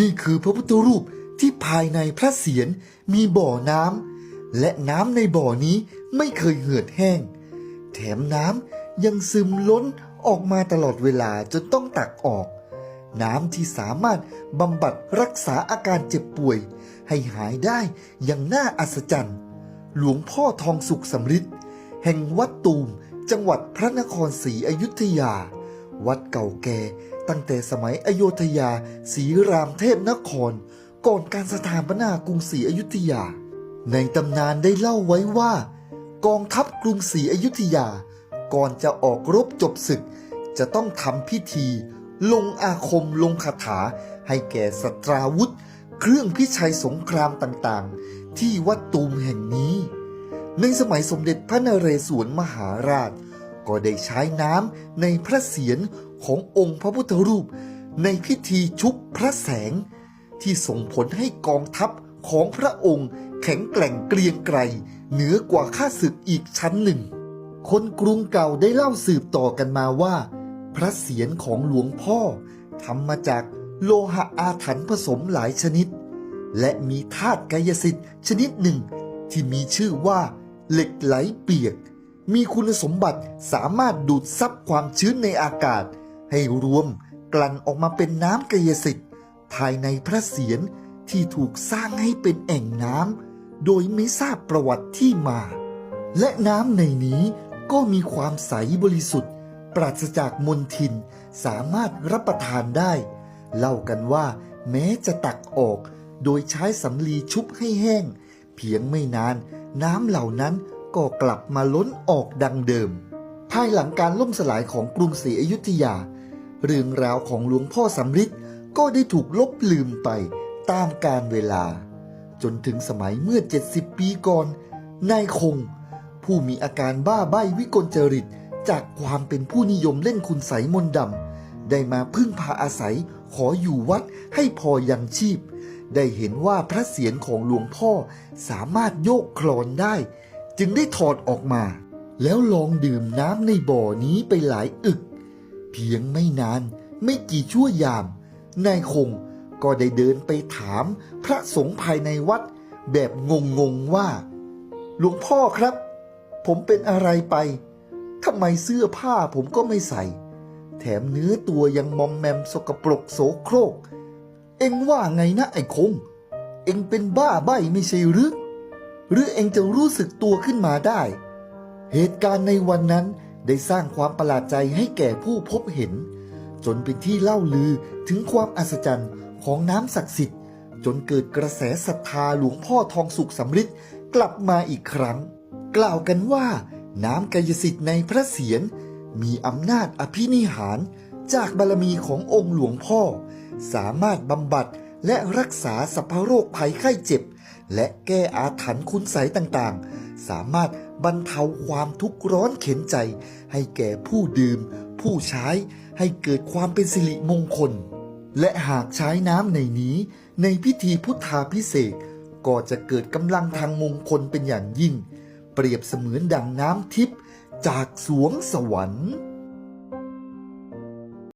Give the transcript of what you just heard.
นี่คือพระพุทธรูปที่ภายในพระเศียรมีบ่อน้ำและน้ำในบ่อนี้ไม่เคยเหือดแห้ง แถมน้ำยังซึมล้นออกมาตลอดเวลาจนต้องตักออก น้ำที่สามารถบำบัดรักษาอาการเจ็บป่วย ให้หายได้อย่างน่าอัศจรรย์ หลวงพ่อทองสุขสำริดแห่งวัดตูมจังหวัดพระนครศรีอยุธยา วัดเก่าแก่ ตั้งแต่สมัยอโยธยาศรีรามเทพนคร ก่อนการสถาปนากรุงศรีอยุธยา ในตำนานได้เล่าไว้ว่า กองทัพกรุงศรีอยุธยา ก่อนจะออกรบจบศึก จะต้องทำพิธี ลงอาคมลงคาถา ให้แก่สตราวุธ เครื่องพิชัยสงครามต่างๆ ที่วัดตูมแห่งนี้ ในสมัยสมเด็จพระนเรศวรมหาราช ก็ได้ใช้น้ำในพระเศียรขององค์พระพุทธรูป ในพิธีชุบพระแสง ที่ส่งผลให้กองทัพของพระองค์แข็งแกร่งเกรียงไกรเหนือกว่าข้าศึกอีกชั้นหนึ่ง คนกรุงเก่าได้เล่าสืบต่อกันมาว่า พระเศียรของหลวงพ่อทำมาจากโลหะอาถรรพ์ผสมหลายชนิด และมีธาตุกายสิทธิ์ชนิดหนึ่ง ที่มีชื่อว่าเหล็กไหลเปียก มีคุณสมบัติสามารถดูดซับความชื้นในอากาศ ให้รวมกลั่นออกมาเป็นน้ำกายสิทธิ์ภายในพระเศียรที่ถูกสร้างให้เป็นแอ่งน้ำโดยไม่ทราบประวัติที่มา และน้ำในนี้ก็มีความใสบริสุทธิ์ ปราศจากมลทินสามารถรับประทานได้ เล่ากันว่า แม้จะตักออก โดยใช้สำลีชุบให้แห้ง เพียงไม่นาน น้ำเหล่านั้น ก็กลับมาล้นออกดังเดิม ภายหลังการล่มสลายของกรุงศรีอยุธยา เรื่องราวของหลวงพ่อสำริดก็ได้ถูกลบลืมไปตามกาลเวลา จนถึงสมัยเมื่อ 70 ปีก่อนนายคง ผู้มีอาการบ้าใบ้วิกลจริตจากความเป็นผู้นิยมเล่นคุณไสยมนดำได้มาพึ่งพาอาศัยขออยู่วัดให้พอยังชีพ ได้เห็นว่าพระเศียรของหลวงพ่อสามารถโยกคลอนได้ จึงได้ถอดออกมา แล้วลองดื่มน้ำในบ่อนี้ไปหลายอึก เพียงไม่นานไม่กี่ชั่วยาม นายคงก็ได้เดินไปถามพระสงฆ์ภายในวัดแบบงงๆว่า หลวงพ่อครับ ผมเป็นอะไรไปทำไมเสื้อผ้าผมก็ไม่ใส่ แถมเนื้อตัวยังมอมแมมสกปรกโสโครก เอ็งว่าไงนะไอ้คง เอ็งเป็นบ้าใบ้ไม่ใช่หรือ หรือเองจะรู้สึกตัวขึ้นมาได้ เหตุการณ์ในวันนั้นได้สร้างความประหลาดใจให้แก่ผู้พบเห็น จนเป็นที่เล่าลือถึงความอัศจรรย์ของน้ำศักดิ์สิทธิ์ จนเกิดกระแสศรัทธาหลวงพ่อทองสุขสำริดกลับมาอีกครั้ง กล่าวกันว่าน้ำกายสิทธิ์ในพระเศียรมีอำนาจอภินิหารจากบารมีขององค์หลวงพ่อ สามารถบำบัด และรักษาสัพพโรคภัยไข้เจ็บ และแก้อาถรรพ์คุณไสยต่างๆ สามารถบรรเทาความทุกข์ร้อนเข็นใจ ให้แก่ผู้ดื่ม ผู้ใช้ให้เกิดความเป็นสิริมงคล และหากใช้น้ำในนี้ ในพิธีพุทธาพิเศษก็จะเกิดกำลังทางมงคลเป็นอย่างยิ่ง เปรียบเสมือนดังน้ำทิพย์จากสวงสวรรค์